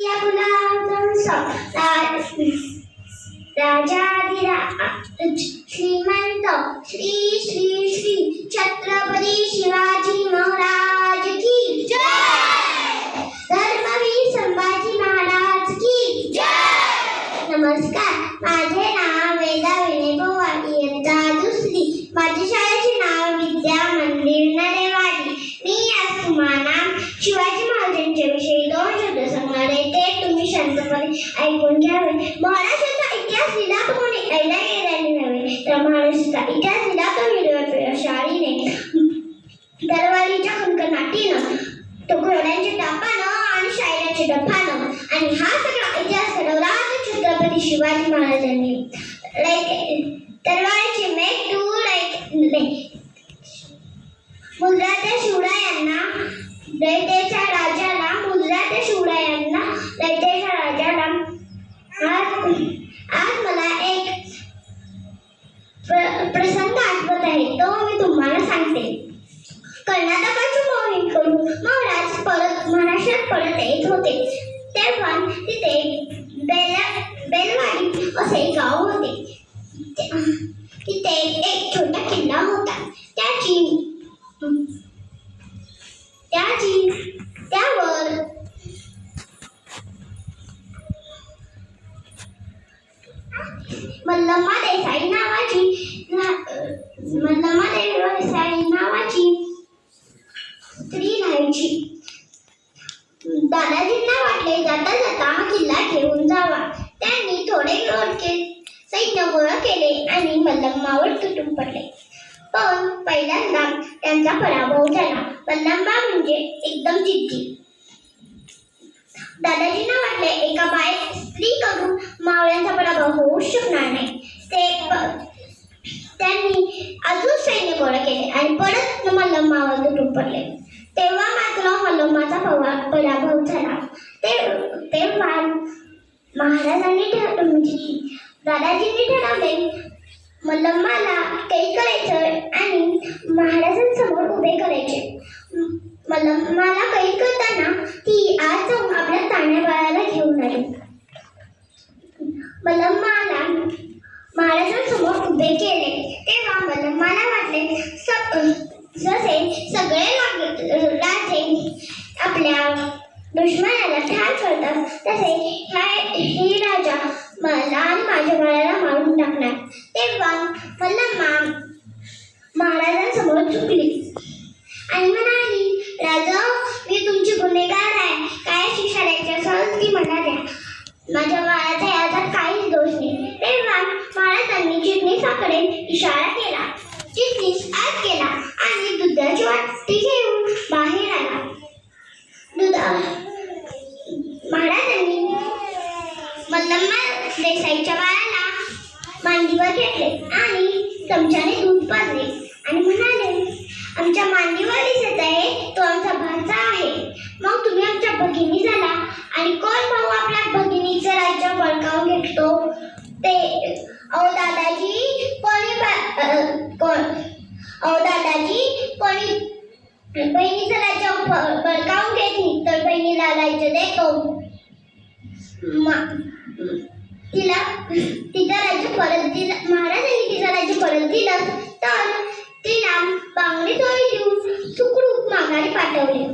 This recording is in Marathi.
啦啦啦，动手啦！大家提拉，一起慢走，嘻嘻。ऐकून घ्यावे महाराष्ट्राचा इतिहास लिहिला तो कोणी ऐला गेल्याने नव्हे तर महाराष्ट्राचा इतिहास लिहिला तो हिरव्या शाळीने दरवारीच्या खणखणाटीनं तो घोड्यांच्या टापानं आणि शायराच्या डफानं आणि हा सगळा इतिहास घडवला तो छत्रपती शिवाजी महाराजांनी लाईक तरवारीचे मेक टू लाईक मुलगा त्या शिवरायांना दैतेच्या राजाला मुलगा त्या शिवरायांना दैतेच्या कर्नाटकाची मोहीम करून महाराज परत महाराष्ट्रात परत येत होते. तेव्हा तिथे बेल बेलवाडी असे गाव होते. तिथे एक छोटा किल्ला होता. त्याची त्याची त्यावर मल्लम्मा देसाई नावाची मल्लम्मा देसाई नावाची स्त्री दादाजींना वाटले जाता जाता हा किल्ला घेऊन जावा. त्यांनी थोडे गोरके सैन्य गोळा केले आणि मल्लम्मावर तुटून पडले. पण पहिल्यांदा त्यांचा पराभव झाला. मल्लम्मा म्हणजे एकदम जिद्दी. दादाजींना वाटले एका बाय स्त्री करून मावळ्यांचा पराभव होऊ शकणार नाही. ते त्यांनी अजून सैन्य गोळा केले आणि परत मल्लम्मावर तुटून पडले. महाराजांनी ठर म्हणजे दादाजींनी ठरवले. मल्लम्माला काही करायचं आणि महाराजांसमोर उभे करायचे. म- मला काही करताना ती आज जाऊन आपल्या ताण्या बाळाला घेऊन आली. मल्लम्माला महाराजांसमोर उभे केले. तेव्हा मल्लम्माला वाटले स- जसे सगळे राजे आपल्या दुश्मनाला ठार करतात. तसे ह्या हे राजा मला आणि माझ्या बाळाला मारून टाकणार. तेव्हा मल्लम्मा महाराजांसमोर चुकली आणि म्हणाली राजा मी तुमची गुन्हेगार आहे. काय शिक्षा द्यायची असेल ती मला द्या. माझ्या बाळाचा याचा काहीच दोष नाही. तेव्हा महाराजांनी चिटणीसाकडे इशारा केला चिटणीस आत गेला आणि दुधाची वाटी घेऊन बाहेर आला दुधा महाराजांनी मल्लम्मा देसाईच्या बाळाला मांडीवर घेतले आणि चमच्याने दूध पाजले आणि म्हणाले आमच्या मांडीवर दिसत आहे तो आमचा भाचा आहे. मग तुम्ही आमच्या भगिनी झाला आणि कोण भाऊ आपल्या भगिनीचं राज्य बळकावून घेतो? ते अहो दादाजी कोणी कोण? अहो दादाजी कोणी बहिणीचं राज्य बळकावून घेत नाही तर बहिणीला राज्य देतो. मा- तिला तिचं राज्य परत दिलं महाराजांनी तिचा राज्य परत दिलं तर तिला बांगडी चोळी देऊन सुखरूप माघारी पाठवले.